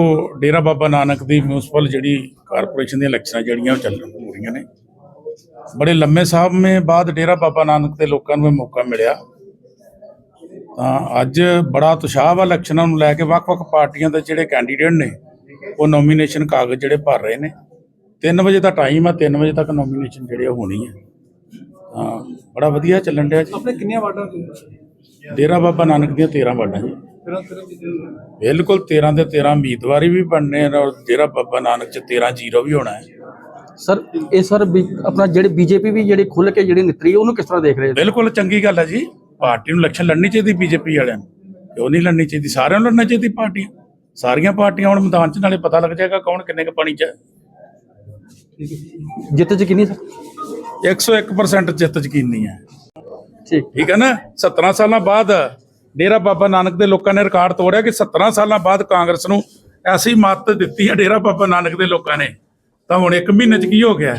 ਉਹ ਡੇਰਾ ਬਾਬਾ ਨਾਨਕ ਦੀ ਮਿਊਨਿਸਪਲ ਜਿਹੜੀ ਕਾਰਪੋਰੇਸ਼ਨ ਦੀਆਂ ਇਲੈਕਸ਼ਨਾਂ ਜਿਹੜੀਆਂ ਉਹ ਚੱਲ ਰਹੀਆਂ ਨੇ। ਬੜੇ ਲੰਮੇ ਸਮੇਂ ਬਾਅਦ ਡੇਰਾ ਬਾਬਾ ਨਾਨਕ ਦੇ ਲੋਕਾਂ ਨੂੰ ਇਹ ਮੌਕਾ ਮਿਲਿਆ। ਤਾਂ ਅੱਜ ਬੜਾ ਉਤਸ਼ਾਹ ਵਾ ਇਲੈਕਸ਼ਨਾਂ ਨੂੰ ਲੈ ਕੇ ਵੱਖ-ਵੱਖ ਪਾਰਟੀਆਂ ਦੇ ਜਿਹੜੇ ਕੈਂਡੀਡੇਟ ਨੇ ਉਹ ਨੋਮੀਨੇਸ਼ਨ ਕਾਗਜ਼ ਜਿਹੜੇ ਭਰ ਰਹੇ ਨੇ। 3 ਵਜੇ ਦਾ ਟਾਈਮ ਆ 3 ਵਜੇ ਤੱਕ ਨੋਮੀਨੇਸ਼ਨ ਜਿਹੜੇ ਹੋਣੀ ਹੈ ਤਾਂ ਬੜਾ ਵਧੀਆ ਚੱਲਣ ਡਿਆ ਜੀ। ਆਪਣੇ ਕਿੰਨੀਆਂ ਵਾਰਡਾਂ ਡੇਰਾ ਬਾਬਾ ਨਾਨਕ ਦੀਆਂ 13 ਵਾਰਡਾਂ ਜੀ। ਬਿਲਕੁਲ 13 ਦੇ 13 ਉਮੀਦਵਾਰੀ ਵੀ ਬਣਨੇ ਨੇ ਔਰ ਡੇਰਾ ਬਾਬਾ ਨਾਨਕ ਚ 13 ਜ਼ੀਰੋ ਵੀ ਹੋਣਾ ਹੈ। ਸਰ ਇਹ ਸਰ ਆਪਣਾ ਜਿਹੜੇ ਬੀਜੇਪੀ ਵੀ ਜਿਹੜੇ ਖੁੱਲ ਕੇ ਜਿਹੜੀ ਨਿਤਰੀ ਉਹਨੂੰ ਕਿਸ ਤਰ੍ਹਾਂ ਦੇਖ ਰਹੇ ਹੋ? ਬਿਲਕੁਲ ਚੰਗੀ ਗੱਲ ਹੈ ਜੀ। ਪਾਰਟੀ ਨੂੰ ਇਲੈਕਸ਼ਨ ਲੜਨੀ ਚਾਹੀਦੀ ਬੀਜੇਪੀ ਵਾਲਿਆਂ ਨੂੰ। ਕਿਉਂ ਨਹੀਂ ਲੜਨੀ ਚਾਹੀਦੀ? ਸਾਰਿਆਂ ਨੂੰ ਲੜਨਾ ਚਾਹੀਦੀ ਪਾਰਟੀਆਂ। ਸਾਰੀਆਂ ਪਾਰਟੀਆਂ ਹੁਣ ਮੈਦਾਨ 'ਚ ਨਾਲੇ ਪਤਾ ਲੱਗ ਜਾਏਗਾ ਕੌਣ ਕਿੰਨੇ ਕੁ ਪਾਣੀ 'ਚ ਹੈ। ਜਿੱਤ ਚ ਕਿੰਨੀ ਸਰ? 101% ਜਿੱਤ ਯਕੀਨੀ ਹੈ। ਠੀਕ। ਠੀਕ ਹੈ ਨਾ? 17 ਸਾਲਾਂ ਬਾਅਦ ਡੇਰਾ ਬਾਬਾ ਨਾਨਕ ਦੇ ਲੋਕਾਂ ਨੇ ਰਿਕਾਰਡ ਤੋੜਿਆ ਕਿ 17 ਸਾਲਾਂ ਬਾਅਦ ਕਾਂਗਰਸ ਨੂੰ ਐਸੀ ਮੱਤ ਦਿੱਤੀ ਹੈ ਡੇਰਾ ਬਾਬਾ ਨਾਨਕ ਦੇ ਲੋਕਾਂ ਨੇ। ਤਾਂ ਹੁਣ ਇੱਕ ਮਹੀਨੇ 'ਚ ਕੀ ਹੋ ਗਿਆ?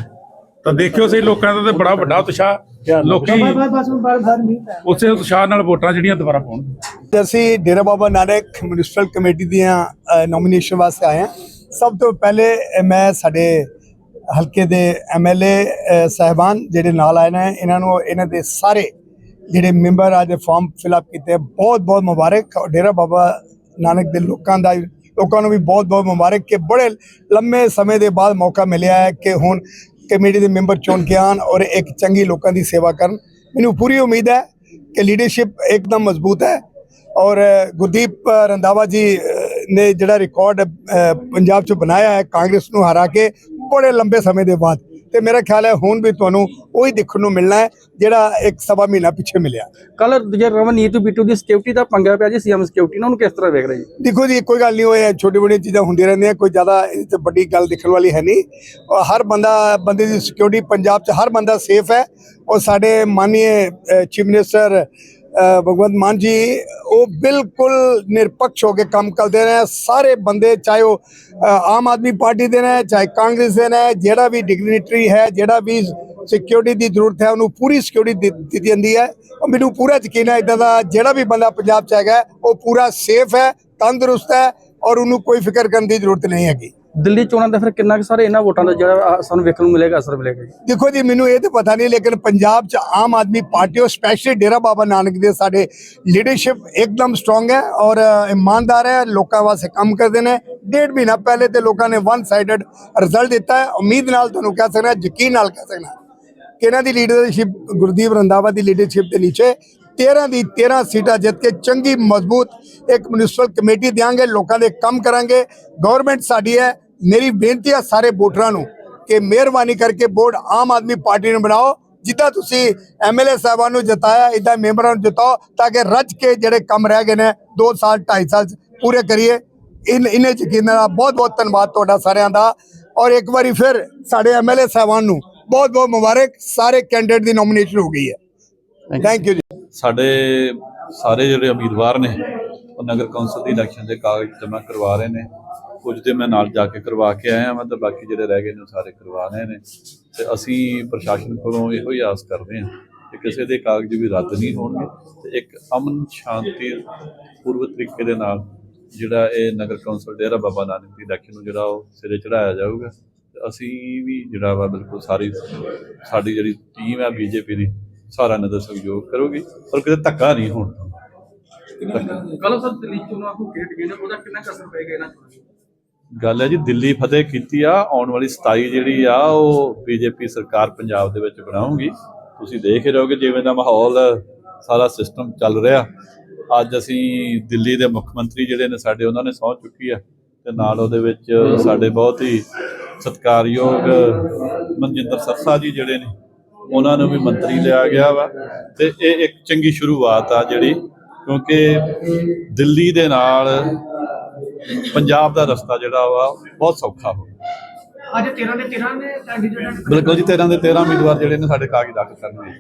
ਤਾਂ ਦੇਖਿਓ ਸਹੀ ਲੋਕਾਂ ਦਾ ਤੇ ਬੜਾ ਵੱਡਾ ਉਤਸ਼ਾਹ। ਲੋਕੀ ਉਸੇ ਉਤਸ਼ਾਹ ਨਾਲ ਵੋਟਾਂ ਜਿਹੜੀਆਂ ਦੁਬਾਰਾ ਪਾਉਣਗੇ ਅਸੀਂ ਡੇਰਾ ਬਾਬਾ ਨਾਨਕ ਮਿਊਨਿਸਪਲ ਕਮੇਟੀ ਦੀਆਂ ਨੋਮੀਨੇਸ਼ਨ ਵਾਸਤੇ ਆਏ ਹਾਂ। ਸਭ ਤੋਂ ਪਹਿਲੇ ਮੈਂ ਸਾਡੇ ਹਲਕੇ ਦੇ ਐਮਐਲਏ ਸਹਿਬਾਨ ਜਿਹੜੇ ਨਾਲ ਆਏ ਨੇ ਇਹਨਾਂ ਨੂੰ ਇਹਨਾਂ ਦੇ ਸਾਰੇ ਜਿਹੜੇ ਮੈਂਬਰ ਅੱਜ ਫਾਰਮ ਫਿਲ ਅਪ ਕੀਤੇ ਬਹੁਤ ਬਹੁਤ ਮੁਬਾਰਕ ਡੇਰਾ ਬਾਬਾ ਨਾਨਕ ਦੇ ਲੋਕਾਂ ਦਾ ਲੋਕਾਂ ਨੂੰ ਵੀ ਬਹੁਤ ਬਹੁਤ ਮੁਬਾਰਕ ਕਿ ਬੜੇ ਲੰਮੇ ਸਮੇਂ ਦੇ ਬਾਅਦ ਮੌਕਾ ਮਿਲਿਆ ਹੈ ਕਿ ਹੁਣ ਕਮੇਟੀ ਦੇ ਮੈਂਬਰ ਚੁਣ ਕੇ ਆਉਣ ਔਰ ਇੱਕ ਚੰਗੀ ਲੋਕਾਂ ਦੀ ਸੇਵਾ ਕਰਨ। ਮੈਨੂੰ ਪੂਰੀ ਉਮੀਦ ਹੈ ਕਿ ਲੀਡਰਸ਼ਿਪ ਇੱਕਦਮ ਮਜ਼ਬੂਤ ਹੈ ਔਰ ਗੁਰਦੀਪ ਅ, ਰੰਧਾਵਾ ਜੀ ਨੇ ਜਿਹੜਾ ਰਿਕਾਰਡ ਪੰਜਾਬ 'ਚ ਬਣਾਇਆ ਹੈ ਕਾਂਗਰਸ ਨੂੰ ਹਰਾ ਕੇ ਬੜੇ ਲੰਬੇ ਸਮੇਂ ਦੇ ਬਾਅਦ। ਤੇ ਮੇਰਾ ਖਿਆਲ ਹੈ ਹੁਣ ਵੀ ਤੁਹਾਨੂੰ ਉਹੀ ਦੇਖਣ ਨੂੰ ਮਿਲਣਾ ਹੈ ਜਿਹੜਾ ਇੱਕ ਸਵਾ ਮਹੀਨਾ ਪਿੱਛੇ ਮਿਲਿਆ। ਕੱਲ ਜੇ ਰਵਨੀਤ ਬੀਟੂ ਦੀ ਸਿਕਿਉਰਿਟੀ ਦਾ ਪੰਗਾ ਪਿਆ ਜੀ ਸੀਐਮ ਸਿਕਿਉਰਿਟੀ ਨਾਲ ਉਹਨੂੰ ਕਿਸ ਤਰ੍ਹਾਂ ਵੇਖ ਰਹੇ ਜੀ? ਦੇਖੋ ਜੀ ਕੋਈ ਗੱਲ ਨਹੀਂ ਹੋਏ ਛੋਟੀ ਮੋਟੀ ਚੀਜ਼ਾਂ ਹੁੰਦੀਆਂ ਰਹਿੰਦੀਆਂ ਕੋਈ ਜ਼ਿਆਦਾ ਵੱਡੀ ਗੱਲ ਦੇਖਣ ਵਾਲੀ ਹੈ ਨਹੀਂ। ਹਰ ਬੰਦਾ ਬੰਦੇ ਦੀ ਸਿਕਿਉਰਿਟੀ ਪੰਜਾਬ 'ਚ ਹਰ ਬੰਦਾ ਸੇਫ ਹੈ। ਔਰ ਸਾਡੇ ਮਾਨਨੀय ਚੀਫ ਮਿਨਿਸਟਰ ਭਗਵੰਤ ਮਾਨ ਜੀ, ਉਹ ਬਿਲਕੁਲ ਨਿਰਪੱਖ ਹੋ ਕੇ ਕੰਮ ਕਰਦੇ ਨੇ। ਸਾਰੇ ਬੰਦੇ, ਚਾਹੇ ਉਹ ਆਮ ਆਦਮੀ ਪਾਰਟੀ ਦੇ ਨੇ, ਚਾਹੇ ਕਾਂਗਰਸ ਦੇ ਨੇ, ਜਿਹੜਾ ਵੀ ਡਿਗਨਿਟਰੀ ਹੈ, ਜਿਹੜਾ ਵੀ ਸਿਕਿਉਰਿਟੀ ਦੀ ਜ਼ਰੂਰਤ ਹੈ, ਉਹਨੂੰ ਪੂਰੀ ਸਿਕਿਉਰਿਟੀ ਦਿੱਤੀ ਜਾਂਦੀ ਹੈ। ਉਹ ਮੈਨੂੰ ਪੂਰਾ ਯਕੀਨ ਹੈ ਇਦਾਂ ਦਾ ਜਿਹੜਾ ਵੀ ਬੰਦਾ ਪੰਜਾਬ 'ਚ ਹੈਗਾ, ਉਹ ਪੂਰਾ ਸੇਫ ਹੈ, ਤੰਦਰੁਸਤ ਹੈ ਔਰ ਉਹਨੂੰ ਕੋਈ ਫਿਕਰ ਕਰਨ ਦੀ ਜ਼ਰੂਰਤ ਨਹੀਂ ਹੈਗੀ। ਦਿੱਲੀ ਚੋਣਾਂ ਦਾ ਫਿਰ ਕਿੰਨਾ ਕੁ ਸਾਰੇ ਇਹਨਾਂ ਵੋਟਾਂ ਦਾ ਜਿਹੜਾ ਸਾਨੂੰ ਵੇਖਣ ਨੂੰ ਮਿਲੇਗਾ, ਅਸਰ ਮਿਲੇਗਾ ਜੀ। ਦੇਖੋ ਜੀ, ਮੈਨੂੰ ਇਹ ਤਾਂ ਪਤਾ ਨਹੀਂ, ਲੇਕਿਨ ਪੰਜਾਬ 'ਚ ਆਮ ਆਦਮੀ ਪਾਰਟੀ, ਉਹ ਸਪੈਸ਼ਲੀ ਡੇਰਾ ਬਾਬਾ ਨਾਨਕ ਦੇ ਸਾਡੇ ਲੀਡਰਸ਼ਿਪ ਇੱਕਦਮ ਸਟਰੋਂਗ ਹੈ ਔਰ ਇਮਾਨਦਾਰ ਹੈ, ਲੋਕਾਂ ਵਾਸਤੇ ਕੰਮ ਕਰਦੇ ਨੇ। ਡੇਢ ਮਹੀਨਾ ਪਹਿਲੇ ਤੇ ਲੋਕਾਂ ਨੇ ਵਨ ਸਾਈਡਡ ਰਿਜ਼ਲਟ ਦਿੱਤਾ ਹੈ। ਉਮੀਦ ਨਾਲ ਤੁਹਾਨੂੰ ਕਹਿ ਸਕਦਾ, ਯਕੀਨ ਨਾਲ ਕਹਿ ਸਕਦਾ ਕਿ ਇਹਨਾਂ ਦੀ ਲੀਡਰਸ਼ਿਪ ਗੁਰਦੀਪ ਰੰਧਾਵਾ ਦੀ ਲੀਡਰਸ਼ਿਪ ਦੇ ਨੀਚੇ 13 ਦੀ 13 ਸੀਟਾਂ ਜਿੱਤ ਕੇ ਚੰਗੀ, ਮਜ਼ਬੂਤ ਇੱਕ ਮਿਊਨਿਸਪਲ ਕਮੇਟੀ ਦਿਆਂਗੇ, ਲੋਕਾਂ ਦੇ ਕੰਮ ਕਰਾਂਗੇ। ਗਵਰਨਮੈਂਟ ਸਾਡੀ ਹੈ। ਮੇਰੀ ਬੇਨਤੀ ਹੈ ਸਾਰੇ ਵੋਟਰਾਂ ਨੂੰ ਕਿ ਮਿਹਰਬਾਨੀ ਕਰਕੇ ਵੋਟ ਆਮ ਆਦਮੀ ਪਾਰਟੀ ਨੂੰ ਬਣਾਓ, ਜਿੱਦਾਂ ਤੁਸੀਂ ਐਮਐਲਏ ਸਾਹਿਬਾਨ ਨੂੰ ਜਿਤਾਇਆ ਇਦਾਂ ਮੈਂਬਰਾਂ ਨੂੰ ਜਿਤਾਓ, ਤਾਂ ਕਿ ਰੱਜ ਕੇ ਜਿਹੜੇ ਕੰਮ ਰਹਿ ਗਏ ਨੇ 2 ਸਾਲ 2.5 ਸਾਲ ਪੂਰੇ ਕਰੀਏ। ਇਨ, ਇਨੇ ਯਕੀਨਾਂ ਦਾ ਬਹੁਤ ਬਹੁਤ ਧੰਨਵਾਦ ਤੁਹਾਡਾ ਸਾਰਿਆਂ ਦਾ। ਔਰ ਇੱਕ ਵਾਰੀ ਫਿਰ ਸਾਡੇ ਐਮਐਲਏ ਸਾਹਿਬਾਨ ਨੂੰ ਬਹੁਤ ਬਹੁਤ ਮੁਬਾਰਕ, ਸਾਰੇ ਕੈਂਡੀਡੇਟ ਦੀ ਨੋਮੀਨੇਸ਼ਨ ਹੋ ਗਈ ਹੈ। ਥੈਂਕ ਯੂ ਜੀ ਸਾਡੇ ਸਾਰੇ ਜਿਹੜੇ ਉਮੀਦਵਾਰ ਨੇ ਉਹ ਨਗਰ ਕੌਂਸਲ ਦੀ ਇਲੈਕਸ਼ਨ ਦੇ ਕਾਗਜ਼ ਜਮ੍ਹਾਂ ਕਰਵਾ ਰਹੇ ਨੇ। ਕੁਝ ਦੇ ਮੈਂ ਨਾਲ ਜਾ ਕੇ ਕਰਵਾ ਕੇ ਆਇਆ ਮੈਂ ਤੇ ਬਾਕੀ ਜਿਹੜੇ ਰਹਿ ਗਏ ਨੇ ਉਹ ਸਾਰੇ ਕਰਵਾ ਰਹੇ ਨੇ। ਤੇ ਅਸੀਂ ਪ੍ਰਸ਼ਾਸਨ ਕੋਲੋਂ ਇਹੋ ਹੀ ਆਸ ਕਰਦੇ ਹਾਂ ਕਿ ਕਿਸੇ ਦੇ ਕਾਗਜ਼ ਵੀ ਰੱਦ ਨਹੀਂ ਹੋਣਗੇ ਤੇ ਇੱਕ ਅਮਨ ਸ਼ਾਂਤੀ ਪੂਰਵ ਤਰੀਕੇ ਦੇ ਨਾਲ ਜਿਹੜਾ ਇਹ ਨਗਰ ਕੌਂਸਲ ਡੇਰਾ ਬਾਬਾ ਨਾਨਕ ਦੀ ਇਲੈਕਸ਼ਨ ਨੂੰ ਜਿਹੜਾ ਉਹ ਸਿਰੇ ਚੜਾਇਆ ਜਾਊਗਾ। ਅਸੀਂ ਵੀ ਜਿਹੜਾ ਵਾ ਬਿਲਕੁਲ ਸਾਰੀ ਸਾਡੀ ਜਿਹੜੀ ਟੀਮ ਹੈ ਬੀਜੇਪੀ ਦੀ ਸਾਰਾ ਨਦਰ ਸਹਿਯੋਗ ਕਰੋਗੀ ਪਰ ਕਿਤੇ ਧੱਕਾ ਨਹੀਂ ਹੋਣ ਕੱਲ ਸਰ ਦਿੱਲੀ ਚੋਣਾਂ ਨੂੰ ਖੇਡ ਗਏ ਨੇ ਉਹਦਾ ਕਿੰਨਾ ਕਸਰ ਪਏਗਾ ਇਹਨਾਂ ਗੱਲ ਹੈ ਜੀ ਦਿੱਲੀ ਫਤਿਹ ਕੀਤੀ ਆ ਆਉਣ ਵਾਲੀ 27 ਜਿਹੜੀ ਆ ਉਹ ਬੀਜੇਪੀ ਸਰਕਾਰ ਪੰਜਾਬ ਦੇ ਵਿੱਚ ਬਣਾਉਗੀ ਤੁਸੀਂ ਦੇਖ ਹੀ ਰਹੋਗੇ ਜਿਵੇਂ ਦਾ ਮਾਹੌਲ ਸਾਰਾ ਸਿਸਟਮ ਚੱਲ ਰਿਹਾ। ਅੱਜ ਅਸੀਂ ਦਿੱਲੀ ਦੇ ਮੁੱਖ ਮੰਤਰੀ ਜਿਹੜੇ ਨੇ ਸਾਡੇ ਉਹਨਾਂ ਨੇ ਸਹੁੰ ਚੁੱਕੀ ਆ ਤੇ ਨਾਲ ਉਹਦੇ ਵਿੱਚ ਸਾਡੇ ਬਹੁਤ ਹੀ ਸਤਿਕਾਰਯੋਗ ਮਨਜਿੰਦਰ ਸਰਸਾ ਜੀ ਜਿਹੜੇ ਨੇ ਉਹਨਾਂ ਨੂੰ ਵੀ ਮੰਤਰੀ ਲਿਆ ਗਿਆ ਵਾ। ਤੇ ਇਹ ਇੱਕ ਚੰਗੀ ਸ਼ੁਰੂਆਤ ਆ ਜਿਹੜੀ ਕਿਉਂਕਿ ਦਿੱਲੀ ਦੇ ਨਾਲ ਪੰਜਾਬ ਦਾ ਰਸਤਾ ਜਿਹੜਾ ਵਾ ਬਹੁਤ ਸੌਖਾ ਹੋ ਅੱਜ 13 ਦੇ 13 ਨੇ ਕੈਂਡੀਡੇਟ ਬਿਲਕੁਲ ਜੀ 13 ਦੇ 13 ਉਮੀਦਵਾਰ ਜਿਹੜੇ ਨੇ ਸਾਡੇ ਕਾਗਜ਼ ਦਾਖਲ ਕਰਨਗੇ